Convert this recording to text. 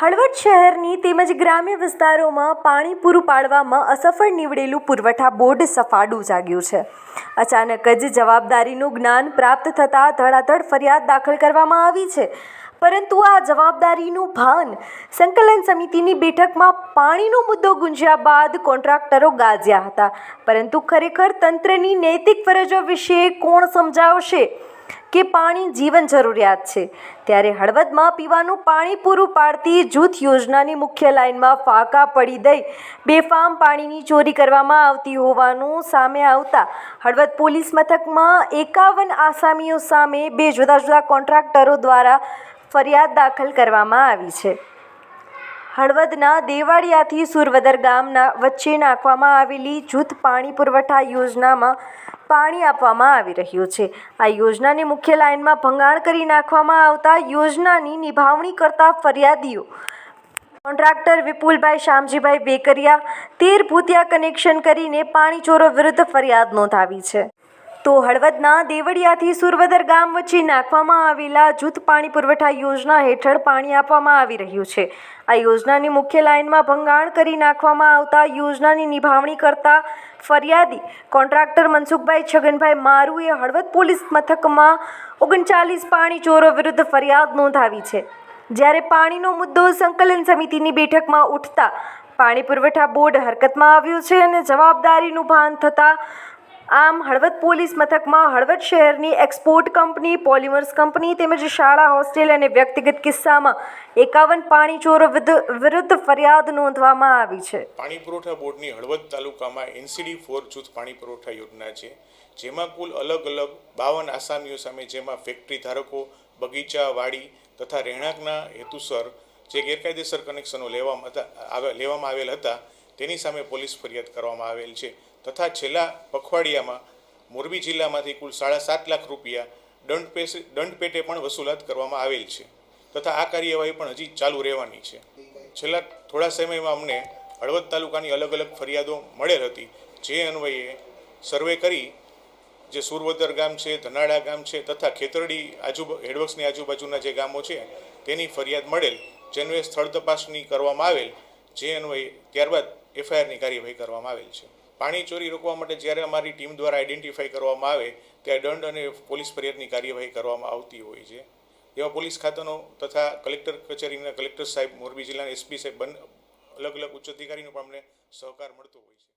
હળવદ શહેરની તેમજ ગ્રામ્ય વિસ્તારોમાં પાણી પૂરું પાડવામાં અસફળ નીવડેલું પુરવઠા બોર્ડ સફાડું જાગ્યું છે. અચાનક જ જવાબદારીનું જ્ઞાન પ્રાપ્ત થતાં ધડાધડ ફરિયાદ દાખલ કરવામાં આવી છે. પરંતુ આ જવાબદારીનું ભાન સંકલન સમિતિની બેઠકમાં પાણીનો મુદ્દો ગુંજ્યા બાદ કોન્ટ્રાક્ટરો ગાજ્યા હતા. પરંતુ ખરેખર તંત્રની નૈતિક ફરજો વિશે કોણ સમજાવશે? કે પાણી જીવન જરૂરિયાત છે. ત્યારે હળવદમાં પીવાનું પાણી પૂરું પાડતી જૂથ યોજનાની મુખ્ય લાઇનમાં ફાંકા પડી દઈ બેફામ પાણીની ચોરી કરવામાં આવતી હોવાનું સામે આવતા હળવદ પોલીસ મથકમાં એકાવન આસામીઓ સામે બે જુદા જુદા કોન્ટ્રાક્ટરો દ્વારા ફરિયાદ દાખલ કરવામાં આવી છે. હળવદના દેવાડિયાથી સુરવદર ગામના વચ્ચે નાખવામાં આવેલી જૂથ પાણી પુરવઠા યોજનામાં પાણી આપવામાં આવી રહ્યું છે. આ યોજનાની મુખ્ય લાઇનમાં ભંગાણ કરી નાખવામાં આવતા યોજનાની નિભાવણી કરતા ફરિયાદીઓ કોન્ટ્રાક્ટર વિપુલભાઈ શામજીભાઈ બેકરિયા, તેર ભૂતિયા કનેક્શન કરીને પાણી ચોરો વિરુદ્ધ ફરિયાદ નોંધાવી છે. તો હળવદના દેવડિયાથી સુરવદર ગામ વચ્ચે નાખવામાં આવેલા જૂથ પાણી પુરવઠા યોજના હેઠળ પાણી આપવામાં આવી રહ્યું છે. આ યોજનાની મુખ્ય લાઇનમાં ભંગાણ કરી નાખવામાં આવતા યોજનાની નિભાવણી કરતા ફરિયાદી કોન્ટ્રાક્ટર મનસુખભાઈ છગનભાઈ મારુએ હળવદ પોલીસ મથકમાં ઓગણચાલીસ પાણી ચોરો વિરુદ્ધ ફરિયાદ નોંધાવી છે. જ્યારે પાણીનો મુદ્દો સંકલન સમિતિની બેઠકમાં ઉઠતા પાણી પુરવઠા બોર્ડ હરકતમાં આવ્યું છે અને જવાબદારીનું ભાન થતાં આમ હળવદ પોલીસ મથકમાં હળવદ શહેરની એક્સપોર્ટ કંપની, પોલિમર્સ કંપની તેમજ શાળા, હોસ્ટેલ અને વ્યક્તિગત કિસ્સામાં એકાવન પાણી ચોરો વિરુદ્ધ ફરિયાદ નોંધવામાં આવી છે. પાણી પુરવઠા બોર્ડની હળવદ તાલુકામાં એનસીડી ફોર જૂથ પાણી પુરવઠા યોજના છે, જેમાં કુલ અલગ અલગ બાવન આસામીઓ સામે, જેમાં ફેક્ટરી ધારકો, બગીચા, વાડી તથા રહેણાંકના હેતુસર જે ગેરકાયદેસર કનેક્શનો લેવામાં હતા લેવામાં આવેલ હતા, તેની સામે પોલીસ ફરિયાદ કરવામાં આવેલ છે. તથા છેલ્લા પખવાડિયામાં મોરબી જિલ્લામાંથી કુલ સાડા સાત લાખ રૂપિયા દંડ પેસે દંડ પેટે પણ વસૂલાત કરવામાં આવેલ છે. તથા આ કાર્યવાહી પણ હજી ચાલુ રહેવાની છે. છેલ્લા થોડા સમયમાં અમને હળવદ તાલુકાની અલગ અલગ ફરિયાદો મળેલ હતી. જે અન્વયે સર્વે કરી જે સુરવદર ગામ છે, ધનાડા ગામ છે તથા ખેતરડી આજુ, હેડવર્ક્સની આજુબાજુના જે ગામો છે તેની ફરિયાદ મળેલ જે અન્વયે સ્થળ તપાસણી કરવામાં આવેલ. જે અન્વયે ત્યારબાદ એફઆઈઆરની કાર્યવાહી કરવામાં આવેલ છે. પાણી ચોરી રોકવા માટે જ્યારે અમારી ટીમ દ્વારા આઈડેન્ટિફાઈ કરવામાં આવે, ત્યારે દંડ અને પોલીસ ફરિયાદની કાર્યવાહી કરવામાં આવતી હોય છે. એવા પોલીસ ખાતાનો તથા કલેક્ટર કચેરીના કલેક્ટર સાહેબ મોરબી જિલ્લાના એસપી સાહેબ બંને અલગ અલગ ઉચ્ચ અધિકારીનો પણ અમને સહકાર મળતો હોય છે.